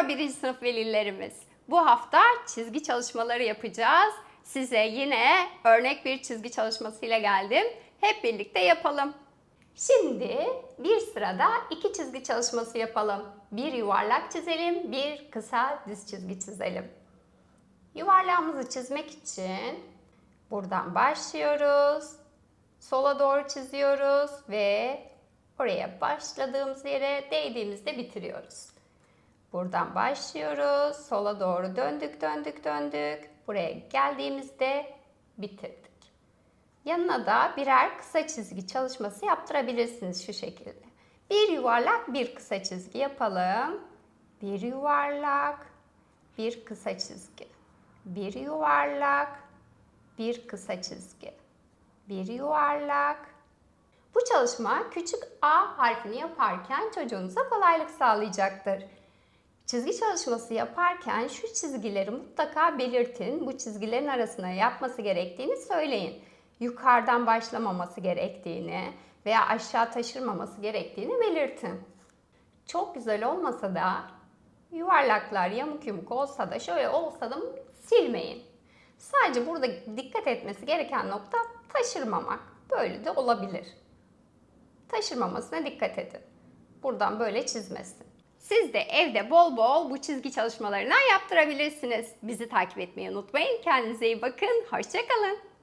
Merhaba birinci sınıf velilerimiz. Bu hafta çizgi çalışmaları yapacağız. Size yine örnek bir çizgi çalışmasıyla geldim. Hep birlikte yapalım. Şimdi bir sırada iki çizgi çalışması yapalım. Bir yuvarlak çizelim, bir kısa düz çizgi çizelim. Yuvarlağımızı çizmek için buradan başlıyoruz. Sola doğru çiziyoruz ve oraya başladığımız yere değdiğimizde bitiriyoruz. Buradan başlıyoruz. Sola doğru döndük, döndük, döndük. Buraya geldiğimizde bitirdik. Yanına da birer kısa çizgi çalışması yaptırabilirsiniz şu şekilde. Bir yuvarlak, bir kısa çizgi yapalım. Bir yuvarlak, bir kısa çizgi. Bir yuvarlak, bir kısa çizgi. Bir yuvarlak. Bu çalışma küçük A harfini yaparken çocuğunuza kolaylık sağlayacaktır. Çizgi çalışması yaparken şu çizgileri mutlaka belirtin. Bu çizgilerin arasına yapması gerektiğini söyleyin. Yukarıdan başlamaması gerektiğini veya aşağı taşırmaması gerektiğini belirtin. Çok güzel olmasa da yuvarlaklar yamuk yumuk olsa da şöyle olsa da silmeyin. Sadece burada dikkat etmesi gereken nokta taşırmamak. Böyle de olabilir. Taşırmamasına dikkat edin. Buradan böyle çizmesin. Siz de evde bol bol bu çizgi çalışmalarından yaptırabilirsiniz. Bizi takip etmeyi unutmayın. Kendinize iyi bakın. Hoşçakalın.